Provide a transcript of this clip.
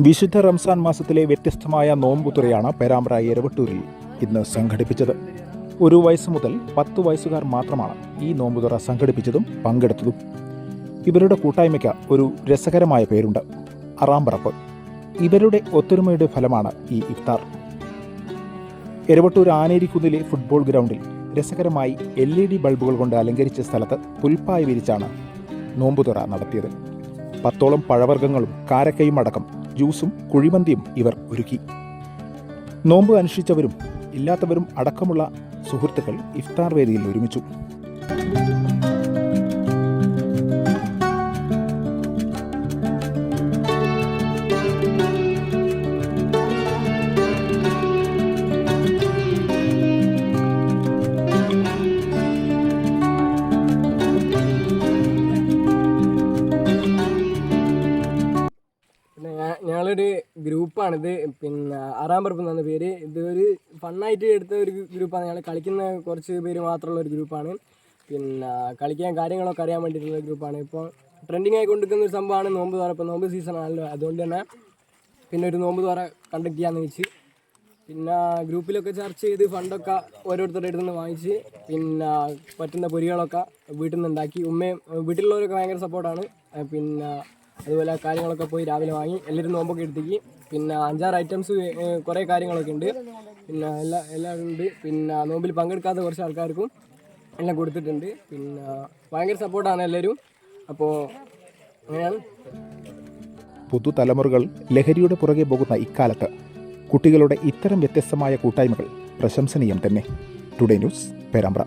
വിശുദ്ധ റംസാൻ മാസത്തിലെ വ്യത്യസ്തമായ നോമ്പുതുറയാണ് പേരാമ്പ്ര എരവട്ടൂരിൽ ഇന്ന് സംഘടിപ്പിച്ചത്. ഒരു വയസ്സ് മുതൽ പത്ത് വയസ്സുകാർ മാത്രമാണ് ഈ നോമ്പുതുറ സംഘടിപ്പിച്ചതും പങ്കെടുത്തതും. ഇവരുടെ കൂട്ടായ്മയ്ക്ക് ഒരു രസകരമായ പേരുണ്ട് അറാമ്പറപ്പ്. ഇവരുടെ ഒത്തൊരുമയുടെ ഫലമാണ് ഈ ഇഫ്താർ. എരവട്ടൂർ ആനേരിക്കുന്നിലെ ഫുട്ബോൾ ഗ്രൗണ്ടിൽ രസകരമായി എൽ ഇ ഡി ബൾബുകൾ കൊണ്ട് അലങ്കരിച്ച സ്ഥലത്ത് പുൽപ്പായ വിരിച്ചാണ് നോമ്പുതുറ നടത്തിയത്. പത്തോളം പഴവർഗങ്ങളും കാരക്കയും അടക്കം ജ്യൂസും കുഴിമന്തിയും ഇവർ ഒരുക്കി. നോമ്പ് അനുഷ്ഠിച്ചവരും ഇല്ലാത്തവരും അടക്കമുള്ള സുഹൃത്തുക്കൾ ഇഫ്താർ വേദിയിൽ ഒരുമിച്ചു. ഞങ്ങളൊരു ഗ്രൂപ്പാണിത്. പിന്നെ ആറാം പറപ്പ് എന്നാണ് പേര്. ഇത് ഒരു ഫണ്ണായിട്ട് എടുത്ത ഒരു ഗ്രൂപ്പാണ്. ഞങ്ങൾ കളിക്കുന്ന കുറച്ച് പേര് മാത്രമുള്ള ഒരു ഗ്രൂപ്പാണ്. പിന്നെ കളിക്കാൻ കാര്യങ്ങളൊക്കെ അറിയാൻ വേണ്ടിയിട്ടുള്ള ഗ്രൂപ്പാണ്. ഇപ്പോൾ ട്രെൻഡിങ് ആയി കൊണ്ടിരിക്കുന്ന ഒരു സംഭവമാണ് നോമ്പ് തുറ. ഇപ്പോൾ നോമ്പ് സീസൺ ആണല്ലോ. അതുകൊണ്ട് തന്നെ പിന്നെ ഒരു നോമ്പ് തുറ കണ്ടക്ട് ചെയ്യാമെന്ന് വെച്ച്. പിന്നെ ഗ്രൂപ്പിലൊക്കെ ചർച്ച ചെയ്ത് ഫണ്ടൊക്കെ ഓരോരുത്തരുടെ അടുത്ത് നിന്ന് വാങ്ങിച്ച് പിന്നെ പറ്റുന്ന പൊരികളൊക്കെ വീട്ടിൽ നിന്ന് ഉണ്ടാക്കി. ഉമ്മയും വീട്ടിലുള്ളവരൊക്കെ ഭയങ്കര സപ്പോർട്ടാണ് പിന്നെ അതുപോലെ കാര്യങ്ങളൊക്കെ പോയി രാവിലെ വാങ്ങി എല്ലാവരും നോമ്പൊക്കെ എടുത്തേക്ക്. പിന്നെ അഞ്ചാറ് ഐറ്റംസ് കുറേ കാര്യങ്ങളൊക്കെ ഉണ്ട്. പിന്നെ എല്ലാ എല്ലാവരും ഉണ്ട്. പിന്നെ നോമ്പിൽ പങ്കെടുക്കാത്ത കുറച്ച് ആൾക്കാർക്കും എല്ലാം കൊടുത്തിട്ടുണ്ട്. പിന്നെ ഭയങ്കര സപ്പോർട്ടാണ് എല്ലാവരും. അപ്പോൾ അങ്ങനെയാണ്. പുതുതലമുറകൾ ലഹരിയുടെ പുറകെ പോകുന്ന ഇക്കാലത്ത് കുട്ടികളുടെ ഇത്തരം വ്യത്യസ്തമായ കൂട്ടായ്മകൾ പ്രശംസനീയം തന്നെ. Today news Perambra